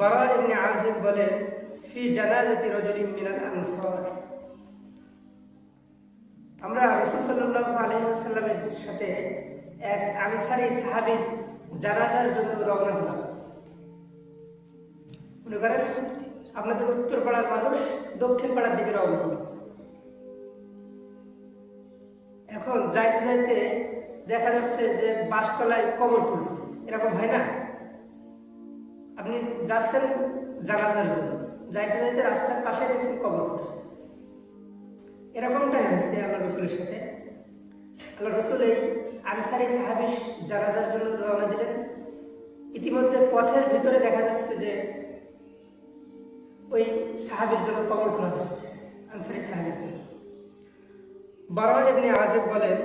বারা ইবনে আজিব বলেন, ফি জানাজাতি রজুলিন মিনাল আনসার। আমরা রসুল সাল্লাল্লাহু আলাইহি সাথে এক আনসারি সাহাবীর জানাজার জন্য রওনা হলাম। মনে করেন, আপনাদের উত্তর পাড়ার মানুষ দক্ষিণ পাড়ার দিকে রওনা হলো। এখন যাইতে যাইতে দেখা যাচ্ছে যে বাসতলায় কবর খুঁড়ছে এরকম হয় না? আপনি যাচ্ছেন জানাজার জন্য। যাইতে যাইতে রাস্তার পাশে দেখছেন কবর খুঁড়ছে এরকমটাই হয়েছে আল্লাহ রসুলের সাথে। আল্লাহ রসুল এই আনসারি সাহাবিস জানাজার জন্য রওনা দিলেন। ইতিমধ্যে পথের ভিতরে দেখা যাচ্ছে যে ওই সাহাবির জন্য কবর খোলা হচ্ছে আনসারি সাহাবির জন্য। বারা ইবনে আজিব বলেন,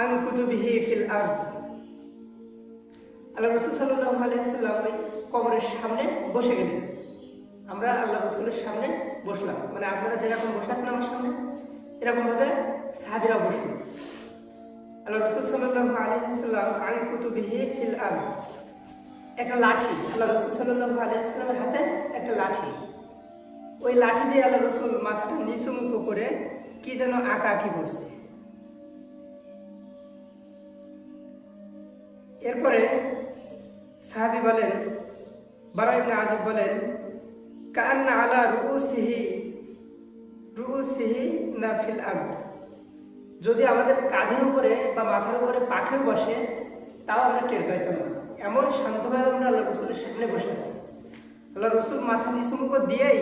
আন কুতুবিহি ফিল আরদ আল্লাহ রসুল সাল্লাহ আলাইহি ওই কবরের সামনে বসে গেলেন। আমরা আল্লাহ রসুলের সামনে বসলাম। মানে আপনারা যেরকম বসে আছেন আমার সামনে, এরকমভাবে সাহাবিরা বসল। আল্লাহ রসুল সাল্লাল্লাহু আলাইহি সাল্লাম আন কুতুবিহি ফিল আরদ। একটা লাঠি, আল্লাহ রসুল সাল্লাহ আলাইহি সাল্লামের হাতে একটা লাঠি। ওই লাঠি দিয়ে আল্লাহ রসুল মাথাটা নিচু মুখো করে কি যেন আঁকা আঁকি করছে। এরপরে সাহাবি বলেন বারা ইবনে আজিব বলেন কান্না আলা রুউসিহি রুউসিহি না ফিল আরদ। যদি আমাদের কাঁধের উপরে বা মাথার উপরে পাখিও বসে, তাও আমরা টের পাইতাম না। এমন শান্তভাবে আমরা আল্লাহ রসুলের সামনে বসে আছি। আল্লাহ রসুল মাথা নিচু মুখ দিয়েই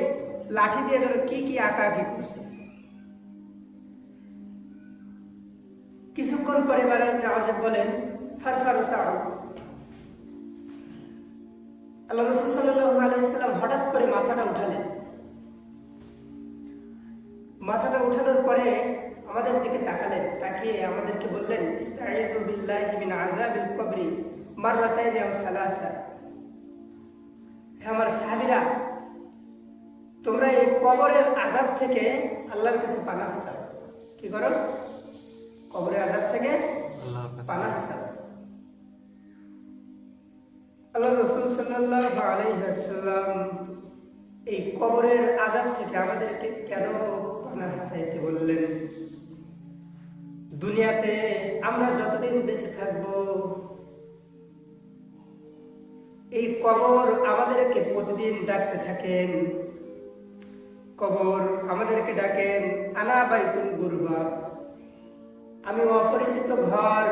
লাঠি দিয়ে যেন কি কি আঁকা আঁকি করছে। কিছুক্ষণ পরে বারা ইবনে আজিব বলেন, ফারফার সাউ আল্লাহ রসুল সাল্লাম হঠাৎ করে মাথাটা উঠালেন। মাথাটা উঠানোর পরে আমাদের দিকে তাকালেন তাকিয়ে আমাদেরকে বললেন ইস্তাইযু বিল্লাহি মিন আযাবিল কবরি মাররাতাইনি আও সালাসা। হে আমার সাহাবীরা তোমরা এই কবরের আযাব থেকে আল্লাহর কাছে পানাহ চাও। কি করো? কবরের আযাব থেকে আল্লাহর কাছে পানাহ চাও। আল্লাহ রসুল সাল্লাল্লাহু আলাইহি ওয়াসাল্লাম এই কবরের আযাব থেকে আমাদেরকে কেন পানাহ চাইতে বললেন? দুনিয়াতে আমরা যতদিন বেঁচে থাকব, এই কবর আমাদেরকে প্রতিদিন ডাকতে থাকেন। কবর আমাদেরকে ডাকেন, আনা বাইতুল গুরবা। আমি অপরিচিত ঘর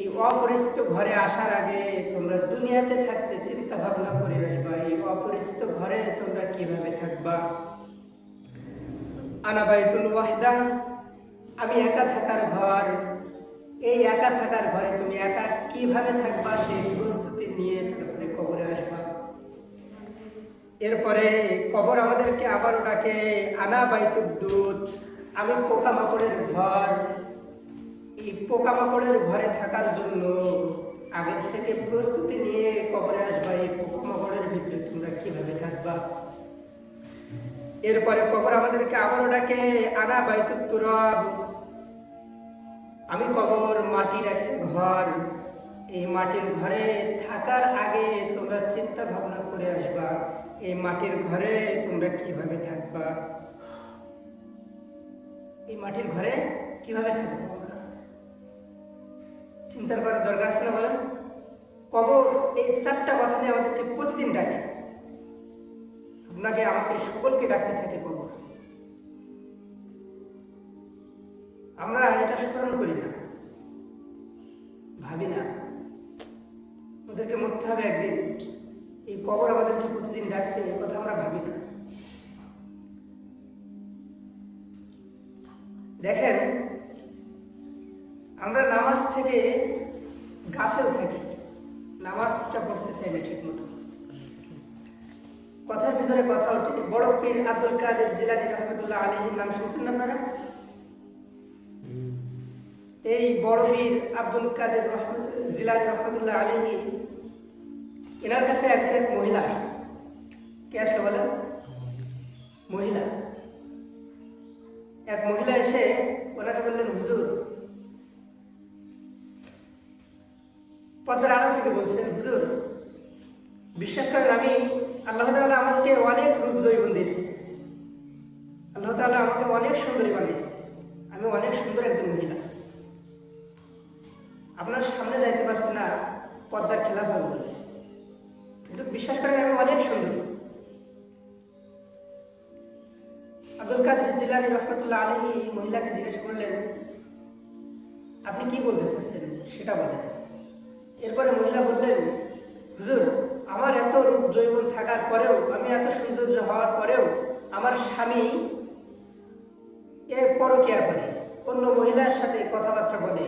এই অপরিচিত ঘরে আসার আগে তোমরা দুনিয়াতে থাকতে চিন্তা ভাবনা করে আসবা, এই অপরিচিত ঘরে তোমরা কীভাবে থাকবা? আনা বাইতুল ওয়াহদা, আমি একা থাকার ঘর। এই একা থাকার ঘরে তুমি একা কীভাবে থাকবা সেই প্রস্তুতি নিয়ে তারপরে কবরে আসবা। এরপরে কবর আমাদেরকে আবারও ডাকে আনা বাইতুল দুধ, আমি পোকামাকড়ের ঘর। এই পোকামাকড়ের ঘরে থাকার জন্য আগের থেকে প্রস্তুতি নিয়ে কবরে আসবা, এই পোকামাকড়ের ভিতরে তোমরা কীভাবে থাকবা? এরপরে কবর আমাদেরকে আবারও ডাকে, আনা বাইতুল তুরব। আমি কবর, মাটির একটা ঘর। এই মাটির ঘরে থাকার আগে তোমরা চিন্তা ভাবনা করে আসবা, এই মাটির ঘরে তোমরা কীভাবে থাকবা? এই মাটির ঘরে কীভাবে থাকব? চিন্তার করার দরকার আছে না বলেন কবর এই চারটা কথা নিয়ে আমাদেরকে প্রতিদিন ডাকে। আপনাকে, আমাকে, সকলকে ডাকতে থাকে কবর। আমরা এটা স্মরণ করি না। ভাবি না। ওদেরকে মরতে হবে একদিন। এই কবর আমাদেরকে প্রতিদিন ডাকছে এই কথা আমরা ভাবি না। দেখেন আমরা নামাজ থেকে গাফেল থাকি। নামাজটা পড়তে চাই না ঠিক মতো কথার ভিতরে কথা ওঠে। বড় পীর আব্দুল কাদের জিলানি রহমতুল্লাহ আলহীর নাম শুনছেন আপনারা? এই বড় পীর আব্দুল কাদের জিলানি রহমতুল্লাহ আলহী এনার কাছে একদিন এক মহিলা আসলো। কে আসলো বলেন? মহিলা। এক মহিলা এসে ওনাকে বললেন, হুজুর পদ্মার আড়াল থেকে বলছেন, হুজুর, বিশ্বাস করেন আমি, আল্লাহ তাআলা আমাকে অনেক রূপ জৈবন দিয়েছে। আল্লাহ তাআলা আমাকে অনেক সুন্দরী বানিয়েছে। আমি অনেক সুন্দর একজন মহিলা। আপনার সামনে যাইতে পারছি না, পদ্মার খেলা ভালো বলে। কিন্তু বিশ্বাস করেন আমি অনেক সুন্দর। আব্দুল কাদের জিলানি রহমতুল্লাহ আলহী মহিলাকে জিজ্ঞেস করলেন, আপনি কি বলতে চাচ্ছেন? সেটা বলেন। এরপরে মহিলা বললেন, হুজুর, আমার এত রূপ জৈবন থাকার পরেও, আমি এত সৌন্দর্য হওয়ার পরেও আমার স্বামী এ পরকিয়া করে। অন্য মহিলার সাথে কথাবার্তা বলে।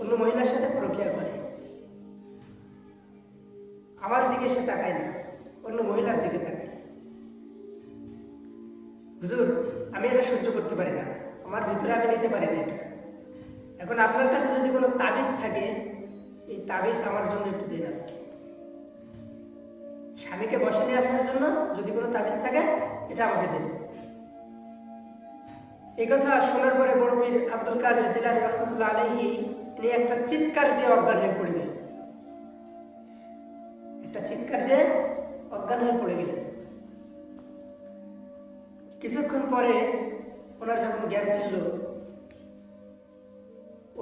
অন্য মহিলার সাথে পরকিয়া করে। আমার দিকে সে তাকায় না, অন্য মহিলার দিকে তাকায়। হুজুর, আমি এটা সহ্য করতে পারি না। আমার ভিতরে আমি নিতে পারি না এটা। এখন আপনার কাছে যদি কোনো তাবিজ থাকে, এই তাবিজ আমার জন্য একটু দিয়ে দেন। স্বামীকে বসে নিয়ে আসার জন্য যদি কোনো তাবিজ থাকে, এটা আমাকে দেন। এই কথা শোনার পরে বড় পীর আব্দুল কাদের জিলানি রহমতুল্লাহ আলহি তিনি একটা চিৎকার দিয়ে অজ্ঞান হয়ে পড়ে গেলেন। একটা চিৎকার দিয়ে অজ্ঞান হয়ে পড়ে গেলেন। কিছুক্ষণ পরে ওনার যখন জ্ঞান ফিরল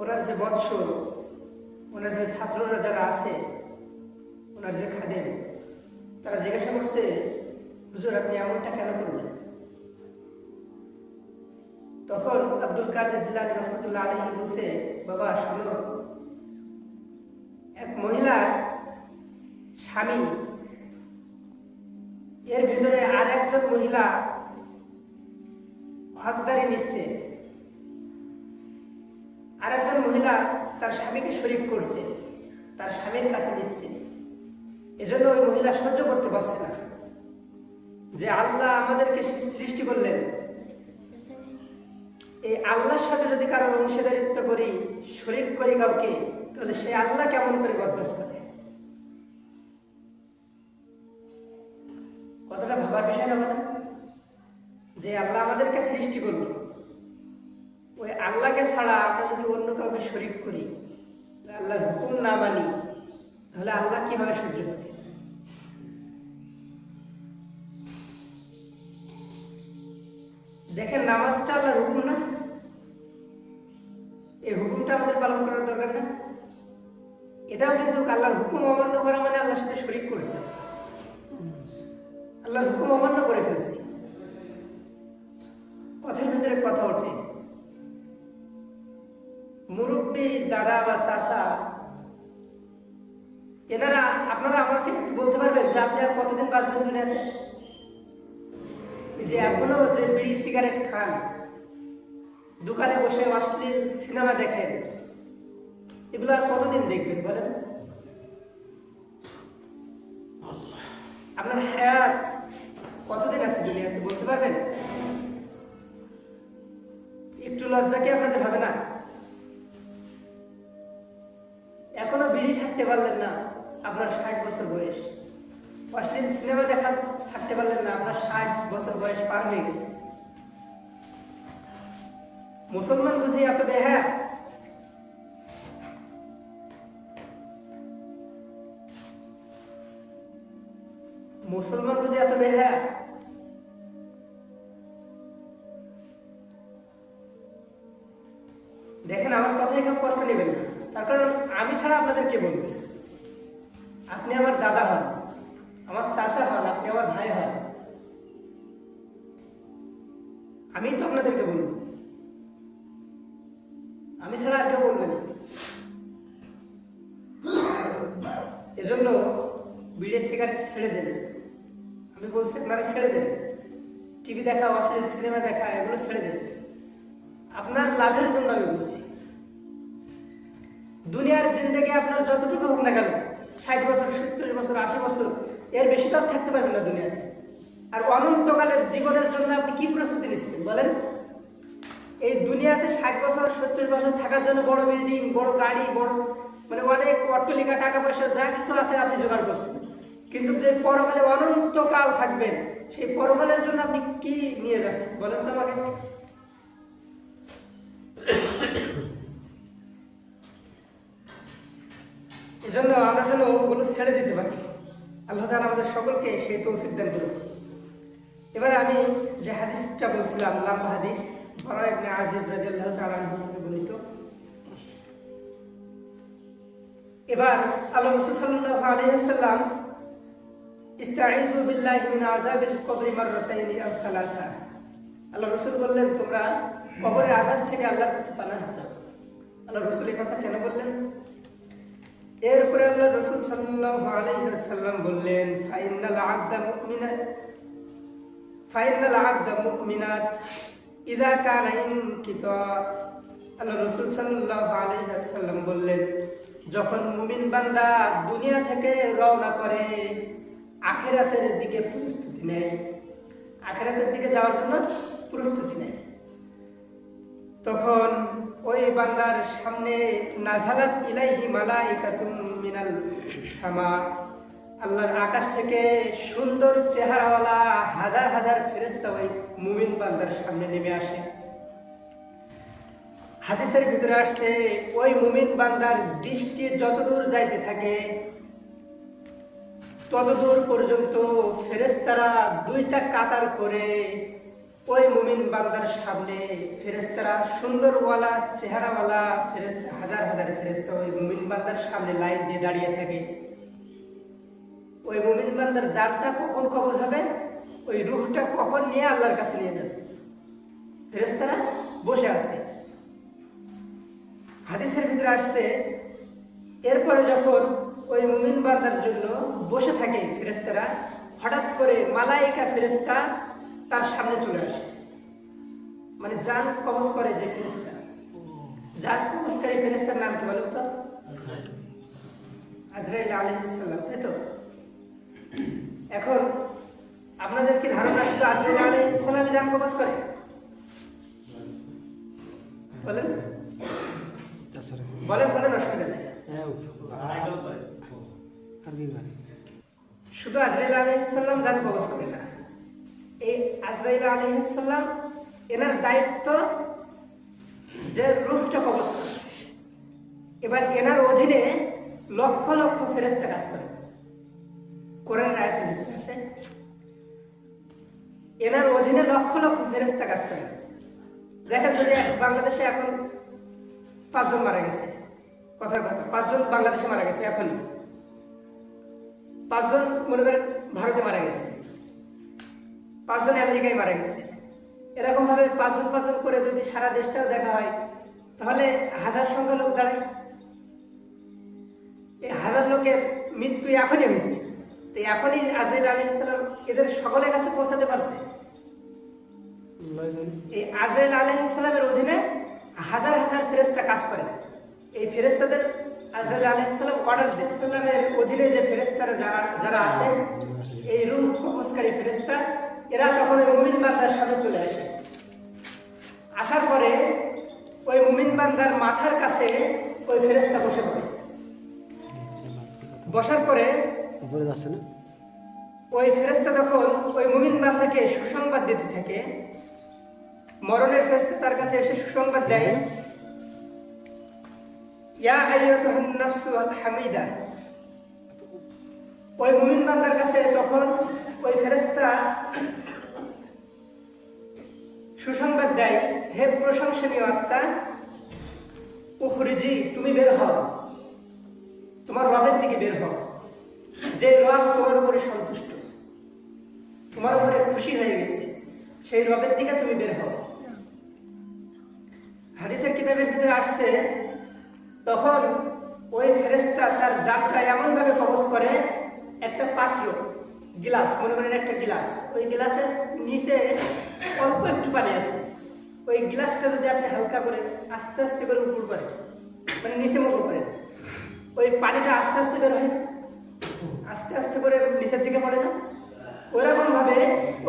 ওনার যে বৎস, ওনার যে ছাত্ররা যারা আছে, ওনার যে খাদেন তারা জিজ্ঞাসা করছে, হুজুর, আপনি এমনটা কেন করলেন? তখন আব্দুল কাদের জিলানি রহমতুল্লাহ আলহী বলছে, বাবা, শোনো, এক মহিলার স্বামী, এর ভিতরে আর একজন মহিলা হকদারি নিচ্ছে। মহিলা তার স্বামীকে শরিক করছে, তার স্বামীর কাছে নিচ্ছে। এজন্য ওই মহিলা সহ্য করতে পারছে না। যে আল্লাহ আমাদেরকে সৃষ্টি করলেন, এই আল্লাহর সাথে যদি কারোর অংশীদারিত্ব করি, শরিক করি কাউকে, তাহলে সে আল্লাহ কেমন করে বরদাস্ত করে? কতটা ভাবার বিষয় না বলেন? যে আল্লাহ আমাদেরকে সৃষ্টি করল। ওই আল্লাহকে ছাড়া আমরা যদি অন্য কাউকে শরিক করি আল্লাহর হুকুম না মানি, তাহলে আল্লাহ কীভাবে সহ্য করে দেখেন, নামাজটা আল্লাহর হুকুম না? এই হুকুমটা আমাদের পালন করার দরকার না। এটাও কিন্তু আল্লাহর হুকুম অমান্য করা মানে আল্লাহর সাথে শরিক করেছে। আল্লাহর হুকুম অমান্য করে ফেলছি। কথার ভিতরে কথা ওঠে। মুরব্বী দাদা বা চাচা, এনারা, আপনারা আমাকে বলতে পারবেন যে আপনি আর কতদিন বাঁচবেন দুনিয়াতে? যে এখনও যে বিড়ি, সিগারেট খান, দোকানে বসে অশ্লীল সিনেমা দেখেন, এগুলো আর কতদিন দেখবেন বলেন? আপনার হায়াত কতদিন আছে দুনিয়াতে, বলতে পারবেন? একটু লজ্জা কি আপনাদের হবে না? ছাড়তে পারলেন না আপনার ষাট বছর বয়স। অশ্লীল সিনেমা দেখা ছাড়তে পারলেন না, আপনার ষাট বছর বয়স পার হয়ে গেছে। মুসলমান বুঝি এত বেহা মুসলমান বুঝি এত বেহা দেখেন, আমার কথায় কেউ কষ্ট নেবেন না। তার কারণ আমি ছাড়া আপনাদের কে বলবে আপনি আমার দাদা হন, আমার চাচা হন, আপনি আমার ভাই হন। আমি তো আপনাদেরকে বলব। আমি ছাড়া আর কেউ বলবে না। এজন্য বিড়ি সিগারেট ছেড়ে দেন। আমি বলছি আপনারা ছেড়ে দেন। টিভি দেখা অশ্লীল সিনেমা দেখা, এগুলো ছেড়ে দেন। আপনার লাভের জন্য আমি বলছি। দুনিয়ার জিন্দগি আপনার যতটুকু হোক না কেন, ষাট বছর, সত্তর বছর, আশি বছর, এর বেশি তো থাকতে পারবেন না দুনিয়াতে। আর অনন্তকালের জীবনের জন্য আপনি কি প্রস্তুতি নিচ্ছেন বলেন? এই দুনিয়াতে ষাট বছর, সত্তর বছর থাকার জন্য বড় বিল্ডিং, বড় গাড়ি, বড় মানে অনেক অট্টলিকা টাকা পয়সা যা কিছু আছে আপনি জোগাড় করছেন। কিন্তু যে পরকালে অনন্তকাল থাকবেন সেই পরকালের জন্য আপনি কি নিয়ে যাচ্ছেন বলেন তো আমাকে? এজন্য আমরা যেন ওগুলো ছেড়ে দিতে পারি। আল্লাহ তাআলা আমাদের সকলকে সেই তৌফিক দান করুন এবারে আমি যে হাদিসটা বলছিলাম, লম্বা হাদিস বারা ইবনে আজিব রাদিয়াল্লাহু তাআলা থেকে বর্ণিত। এবার আল্লাহ রাসূল সাল্লাল্লাহু আলাইহি ওয়াসাল্লাম, ইস্তাঈযু বিল্লাহি মিন আযাবিল কবরি মাররাতাইনি আও সালাসা। আল্লাহ রাসূল বললেন, তোমরা কবরের আযাব থেকে আল্লাহর কাছে পানাহ চাও। আল্লাহ রাসূল এই কথা কেন বললেন? এরপরে আল্লাহ রাসূল সাল্লাল্লাহু আলাইহি ওয়াসাল্লাম বললেন ফাইনাল আবদা মুমিনা ফাইনাল আবদা মুমিনাত ইদা কানা ইনকিতা আল্লাহ রাসূল সাল্লাল্লাহু আলাইহি বললেন, যখন মুমিন বান্দা দুনিয়া থেকে রওনা করে, আখেরাতের দিকে প্রস্তুতি নেয়। আখেরাতের দিকে যাওয়ার জন্য প্রস্তুতি নেয়। তখন ওই বান্দার সামনে নাজালাত ইলাইহি মালাইকাতুম মিনাল সামা। আল্লাহর আকাশ থেকে সুন্দর চেহারাওয়ালা হাজার হাজার ফেরেস্তা ওই মুমিন বান্দার সামনে নেমে আসে। হাদিসের ভিতরে আসছে, ওই মুমিন বান্দার দৃষ্টি যতদূর যাইতে থাকে, ততদূর পর্যন্ত ফেরেস্তারা দুইটা কাতার করে ওই মুমিন বান্দার সামনে ফেরেস্তারা সুন্দরওয়ালা, চেহারাওয়ালা ফেরেস্তা হাজার হাজার ফেরেস্তা ওই মুমিন বান্দার সামনে লাইন দিয়ে দাঁড়িয়ে থাকে। ওই মুমিন বান্দার জানটা কখন কবজ হবে? ওই রুহটা কখন নিয়ে আল্লাহর কাছে নিয়ে যাবে? ফেরেস্তারা বসে আছে। হাদিসের ভিতরে আসছে, এরপরে যখন ওই মুমিন বান্দার জন্য বসে থাকে ফেরেস্তারা হঠাৎ করে মালাইকা ফেরেস্তা তার সামনে চলে আসে। মানে জান কবজ করে যে ফেরেস্তা জান কবজকারী ফেরেস্তার নাম কি বলুন তো? আজরাইল আলহিসাল্লাম তাই তো? এখন আপনাদের কি ধারণা শুধু আজরাইল আলহিসাল্লামই জান কবজ করে? বলেন। বলেন বলেন অসুবিধা নেই। হ্যাঁ শুধু আজরাইল আলহিসাল্লাম জান কবজ করে না। এই আজরাইল আলহিসাল্লাম এনার দায়িত্ব যে রুহটা কবজ এবার এনার অধীনে লক্ষ লক্ষ ফেরেস্তা কাজ করে। কোরআন আয়াতের ভিতরে আছে, এনার অধীনে লক্ষ লক্ষ ফেরেস্তা কাজ করে। দেখেন যদি বাংলাদেশে এখন পাঁচজন মারা গেছে, কথার কথা, পাঁচজন বাংলাদেশে মারা গেছে এখনই। পাঁচজন মনে করেন ভারতে মারা গেছে। পাঁচজন আমেরিকায় মারা গেছে। এরকম ভাবে পাঁচজন পাঁচজন করে যদি সারা দেশটাও দেখা হয়, তাহলে হাজার সংখ্যা লোক দাঁড়ায়। এই হাজার লোকের মৃত্যু এখনই হয়েছে। তো এখনই আজরাইল আলী ইসলাম এদের সকলের কাছে পৌঁছাতে পারছে। এই আজরাইল আলী ইসলামের অধীনে হাজার হাজার ফেরেস্তা কাজ করে। এই ফেরেস্তাদের আজরাইল আলী ইসলাম অর্ডার ইসলামের অধীনে যে ফেরেস্তারা যারা যারা আছে, এই রুহ কবচকারী ফেরেস্তা এরা তখন ওই মুমিন বান্দার সামনে চলে আসে। আসার পরে ওই মুমিন বান্দার মাথার কাছে ওই ফেরেস্তা বসে পড়ে। বসার পরে উপরে যাচ্ছে না? ওই ফেরেস্তা তখন ওই মুমিন বান্দাকে সুসংবাদ দিতে থাকে। মরণের ফেরেস্তা তার কাছে এসে সুসংবাদ দেয় ইয়া আইয়াতুহান নাফসুল হামিদা। ওই মুমিন বান্দার কাছে তখন ওই ফেরেস্তা সুসংবাদ দেয়, হে প্রশংসনীয় আত্মা, উখরিজি, তুমি বের হও। তোমার রবের দিকে বের হও। যে রব তোমার উপরে সন্তুষ্ট, তোমার উপরে খুশি হয়ে গেছে, সেই রবের দিকে তুমি বের হও। হাদিসের কিতাবের ভিতরে আসছে, তখন ওই ফেরেস্তা তার জানটা এমনভাবে কবজ করে, একটা পাত্র গিলাস, মনে করেন একটা গিলাস, ওই গ্লাসের নিচে অল্প একটু পানি আছে। ওই গ্লাসটা যদি আপনি হালকা করে আস্তে আস্তে করে উপর করেন মানে নিচে মুখো করেন, ওই পানিটা আস্তে আস্তে বের হয় আস্তে আস্তে করে নিচের দিকে পড়ে না। ওইরকম ভাবে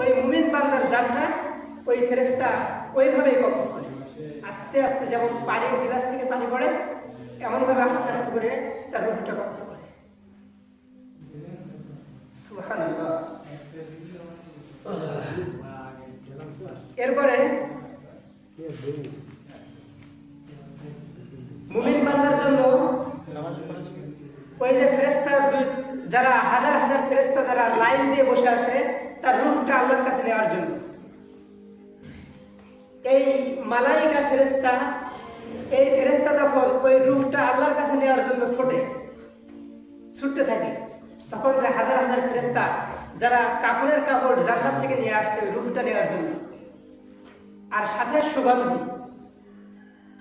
ওই মুমিন বান্দার জানটা ওই ফেরেস্তা ওইভাবেই কবজ করে। আস্তে আস্তে যেমন পানির গ্লাস থেকে পানি পড়ে, এমনভাবে আস্তে আস্তে করে তার রুহটা কবজ করে। এরপরে মুমিন বান্দার জন্য ওই যে ফেরেস্তা যারা হাজার হাজার ফেরেস্তা যারা লাইন দিয়ে বসে আছে তার রুহটা আল্লাহর কাছে নেওয়ার জন্য। এই মালাইকা ফেরেস্তা এই ফেরেস্তা তখন ওই রুহটা আল্লাহর কাছে নেওয়ার জন্য ছোটে ছুটতে থাকে। তখন যে হাজার হাজার ফেরেস্তা যারা কাপড়ের কাপড় জান্নাত থেকে নিয়ে আসছে, রুহটা নেওয়ার জন্য। আর সাথে সুগন্ধি।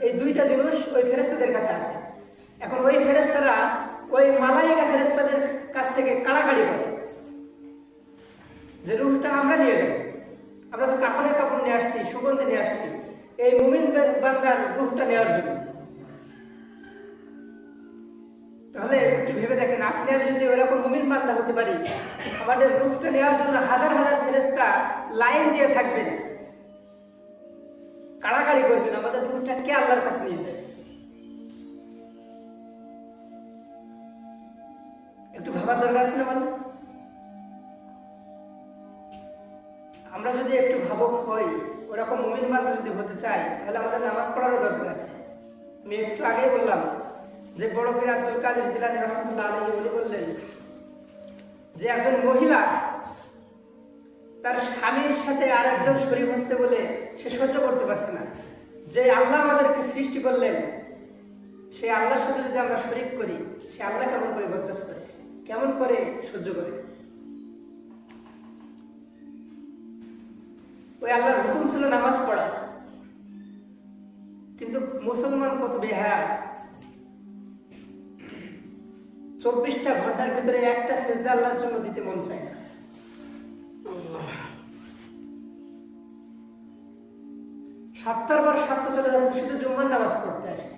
এই দুইটা জিনিস ওই ফেরেস্তাদের কাছে আছে। এখন ওই ফেরেস্তারা ওই মালাইকা ফেরেস্তাদের কাছ থেকে কাড়াকাড়ি করে যে রুহটা আমরা নিয়ে যাব। আমরা তো কাপড়ের কাপড় নিয়ে আসছি, সুগন্ধি নিয়ে আসছি। এই মুমিন বান্দার রুহটা নেওয়ার জন্য। তাহলে একটু ভেবে দেখেন, আপনি আমি যদি ওরকম মুমিন বান্দা হতে পারি, আমাদের রুহটা নেওয়ার জন্য হাজার হাজার ফেরেস্তা লাইন দিয়ে থাকবেন। কাড়াকাড়ি করবেন, আমাদের রুহটা কে আল্লাহর কাছে নিয়ে যাবে একটু ভাবার দরকার আছে না বলেন? আমরা যদি একটু ভাবক হই, ওরকম মুমিন বান্ধব যদি হতে চাই, তাহলে আমাদের নামাজ পড়ারও দরকার আছে। আমি একটু আগেই বললাম যে বড় পীর আব্দুল কাদের জিলানি রহমতুল্লাহ আলহী উনি বললেন যে একজন মহিলা তার স্বামীর সাথে আর একজন শরীর হচ্ছে বলে সে সহ্য করতে পারছে না। যে আল্লাহ আমাদেরকে সৃষ্টি করলেন, সে আল্লাহর সাথে যদি আমরা শরিক করি, সে আল্লাহ কেমন করে বরদাস্ত করে? কেমন করে সহ্য করে? ওই আল্লাহর হুকুম ছিল নামাজ পড়া। কিন্তু মুসলমান কত বেহায়া। চব্বিশটা ঘণ্টার ভিতরে একটা সেজদা আল্লাহর জন্য দিতে মন চায় না। সত্তর বার সপ্তাহ চলে যাচ্ছে, শুধু জুম্মার নামাজ পড়তে আসে।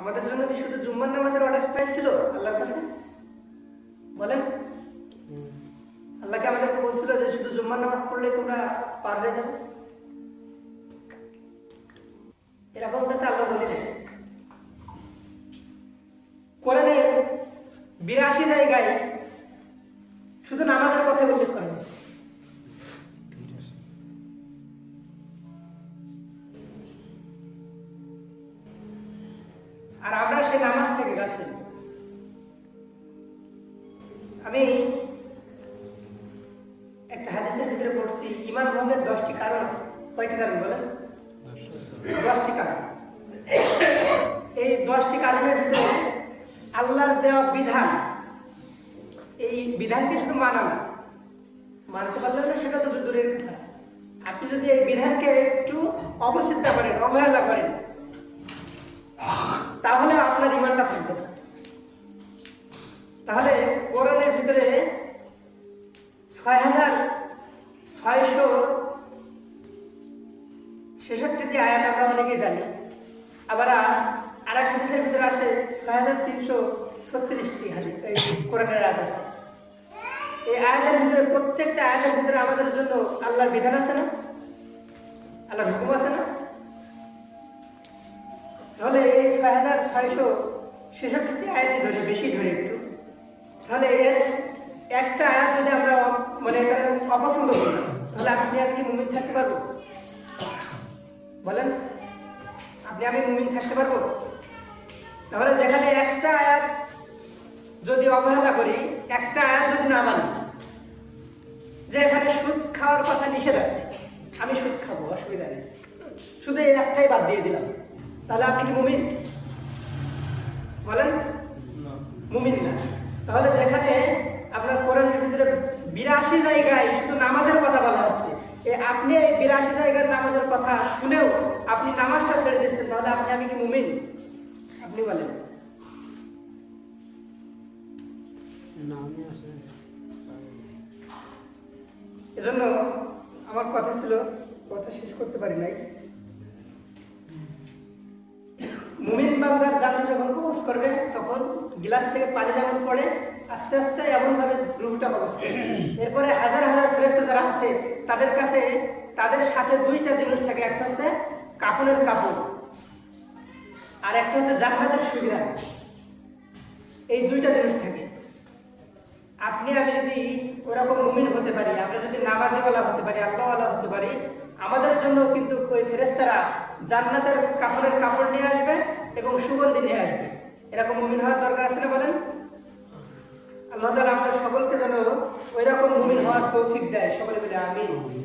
আমাদের জন্য কি শুধু জুম্মার নামাজের অর্ডারটাই ছিল আল্লাহর কাছে? বলেন। আল্লাহকে আমাদেরকে বলছিল যে শুধু জুম্মার নামাজ পড়লে তোমরা পার হয়ে যাবে। এরকমটা তো বিরাশি জায়গায় শুধু নামাজের কথা উল্লেখ করা হয়েছে। আর আমরা সেই নামাজ থেকে গাফিল। আমি একটা হাদিসের ভিতরে পড়ছি ইমান ভঙ্গের দশটি কারণ আছে। কয়টি কারণ বলেন? দশটি কারণ। এই দশটি কারণের ভিতরে আল্লাহর দেওয়া বিধান। এই বিধানকে শুধু মানা না, মানতে পারলেন না সেটা তো দূরের কথা। আপনি যদি এই বিধানকে একটু অবচিন্তা করেন, অবহেলা করেন, তাহলে আপনার ইমানটা থাকবে না। তাহলে কোরআনের ভিতরে ছয় হাজার ছয়শো ছেষট্টিটি আয়াত আমরা অনেকেই জানি। আবার আর এক হাদিসের ভিতরে আসে ছয় হাজার তিনশো ছত্রিশটি কোরআনের আয়াত আছে। এই আয়াতের ভিতরে প্রত্যেকটা আয়াতের ভিতরে আমাদের জন্য আল্লাহর বিধান আছে না? আল্লাহর হুকুম আছে না? তাহলে এই ছয় হাজার ছয়শো আয়াতই ধরি, বেশি ধরি একটু। তাহলে এর একটা আয়াত যদি আমরা মনে করেন অপছন্দ করি, তাহলে আপনি আমি কি মুমিন থাকতে পারব? বলেন, আপনি আমি মুমিন থাকতে পারব? তাহলে যেখানে একটা আয়াত যদি অবহেলা করি একটা আয়াত যদি না মানি যে এখানে সুদ খাওয়ার কথা নিষেধ আছে আমি সুদ খাব অসুবিধা নেই। শুধু এই একটাই বাদ দিয়ে দিলাম। তাহলে আপনি কি মুমিন? বলেন? মুমিন না। তাহলে যেখানে আপনার কোরআনের ভিতরে বিরাশি জায়গায় শুধু নামাজের কথা বলা হচ্ছে আপনি এই বিরাশি জায়গার নামাজের কথা শুনেও আপনি নামাজটা ছেড়ে দিচ্ছেন তাহলে আপনি আমি কি মুমিন? আপনি বলেন এজন্য আমার কথা ছিল কথা শেষ করতে পারি নাই। মুমিন বান্দার জানটা যখন কবজ করবে তখন গিলাস থেকে পানি যেমন পড়ে আস্তে আস্তে এমনভাবে রুহটা কবজ করবে। এরপরে হাজার হাজার ফেরেস্তা যারা আছে তাদের কাছে তাদের সাথে দুইটা জিনিস থাকে। একটা হচ্ছে কাফনের কাপড়। আর একটা হচ্ছে জান্নাতের সুবিধা। এই দুইটা জিনিস থাকে। আপনি, আমি যদি ওরকম মুমিন হতে পারি, আমরা যদি নামাজিওয়ালা হতে পারি, আল্লাহওয়ালা হতে পারি, আমাদের জন্য কিন্তু ওই ফেরেস্তারা জান্নাতের কাপড়ের কাপড় নিয়ে আসবে এবং সুগন্ধি নিয়ে আসবে। এরকম মুমিন হওয়ার দরকার আছে না বলেন? আল্লাহ তালা আমাদের সকলকে যেন ওই রকম মুমিন হওয়ার তৌফিক দেয়। সকলে বলে, আমিন।